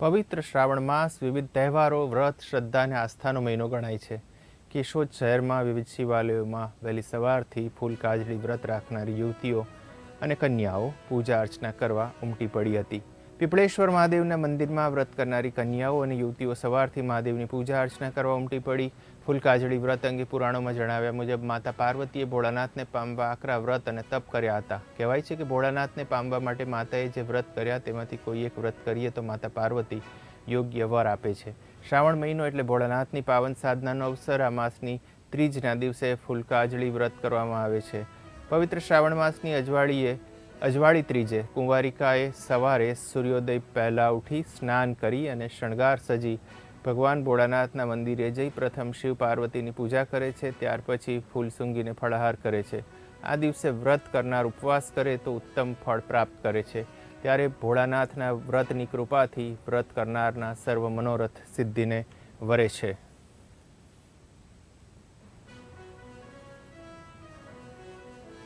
પવિત્ર શ્રાવણ માસ વિવિધ તહેવારો, વ્રત, શ્રદ્ધા અને આસ્થાનો મહિનો ગણાય છે. કેશોદ શહેરમાં વિવિધ શિવાલયોમાં વહેલી સવારથી ફૂલ કાજળી વ્રત રાખનારી યુવતીઓ અને કન્યાઓ પૂજા અર્ચના કરવા ઉમટી પડી હતી. પીપળેશ્વર મહાદેવના મંદિરમાં વ્રત કરનારી કન્યાઓ અને યુવતીઓ સવારથી મહાદેવની પૂજા અર્ચના કરવા ઉમટી પડી. ફૂલકાજળી વ્રત અંગે પુરાણોમાં જણાવ્યા મુજબ માતા પાર્વતીએ ભોળાનાથને પામવા આકરા વ્રત અને તપ કર્યા હતા. કહેવાય છે કે ભોળાનાથને પામવા માટે માતાએ જે વ્રત કર્યા તેમાંથી કોઈ એક વ્રત કરીએ તો માતા પાર્વતી યોગ્ય વર આપે છે. શ્રાવણ મહિનો એટલે ભોળાનાથની પાવન સાધનાનો અવસર. આ માસની ત્રીજના દિવસે ફૂલકાજળી વ્રત કરવામાં આવે છે. પવિત્ર શ્રાવણ માસની અજવાળીએ અજવાળી ત્રીજે કુંવારિકાએ સવારે સૂર્યોદય પહેલાં ઉઠી સ્નાન કરી અને શણગાર સજી. ભગવાન ભોળાનાથના મંદિરે જઈ પ્રથમ શિવ પાર્વતીની પૂજા કરે છે, ત્યાર પછી ફૂલ સૂંઘીને ફળાહાર કરે છે. આ દિવસે વ્રત કરનાર ઉપવાસ કરે તો ઉત્તમ ફળ પ્રાપ્ત કરે છે. ત્યારે ભોળાનાથના વ્રતની કૃપાથી વ્રત કરનારના સર્વ મનોરથ સિદ્ધિને વરે છે.